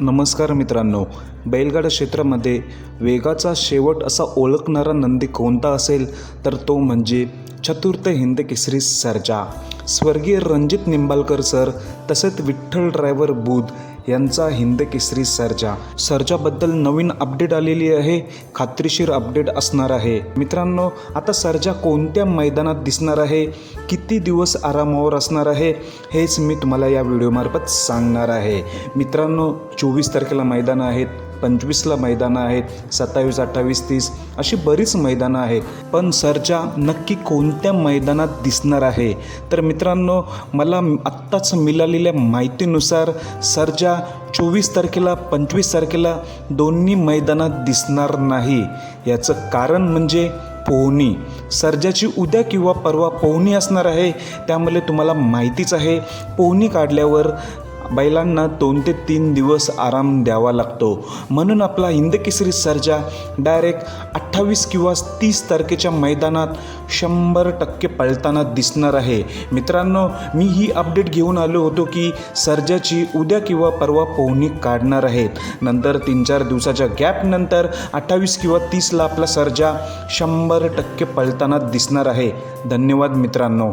नमस्कार मित्रांनो बैलगाडा क्षेत्रामध्ये वेगाचा शेवट असा ओळखणारा नंदी कोणता असेल तर तो म्हणजे चतुर्थ हिंद केसरी सरजा. स्वर्गीय रणजित निंबाळकर सर तसेच विठ्ठल ड्रायव्हर बुध यांचा हिंद केसरी सर्जा. सर्जाबद्दल नवीन अपडेट आलेली आहे खात्रीशीर अपडेट असणार आहे. मित्रांनो आता सर्जा कोणत्या मैदानात दिसणार आहे किती दिवस आरामावर असणार आहे हेच मी तुम्हाला या व्हिडिओमार्फत सांगणार आहे. मित्रांनो चोवीस तारखेला मैदानं आहेत. पंचवीसला मैदानं आहेत सत्तावीस अठ्ठावीस तीस अशी बरीच मैदानं आहेत. पण सरजा नक्की कोणत्या मैदानात दिसणार आहे? तर मित्रांनो मला आत्ताच मिळालेल्या माहितीनुसार सरजा चोवीस तारखेला पंचवीस तारखेला दोन्ही मैदानात दिसणार नाही. याचं कारण म्हणजे पोहणी. सर्जाची उद्या किंवा परवा पोहणी असणार आहे त्यामुळे तुम्हाला माहितीच आहे. पोहणी काढल्यावर बैलांना दोन ते तीन दिवस आराम द्यावा लागतो. म्हणून आपला हिंदकेसरी सर्जा डायरेक्ट अठ्ठावीस किंवा तीस तारखेच्या मैदानात शंभर टक्के पळताना दिसणार आहे. मित्रांनो मी ही अपडेट घेऊन आलो होतो की सर्जाची उद्या किंवा परवा पोहणी काढणार आहेत नंतर तीन चार दिवसाच्या गॅपनंतर अठ्ठावीस किंवा तीसला आपला सर्जा शंभर टक्के पळताना दिसणार आहे. धन्यवाद मित्रांनो.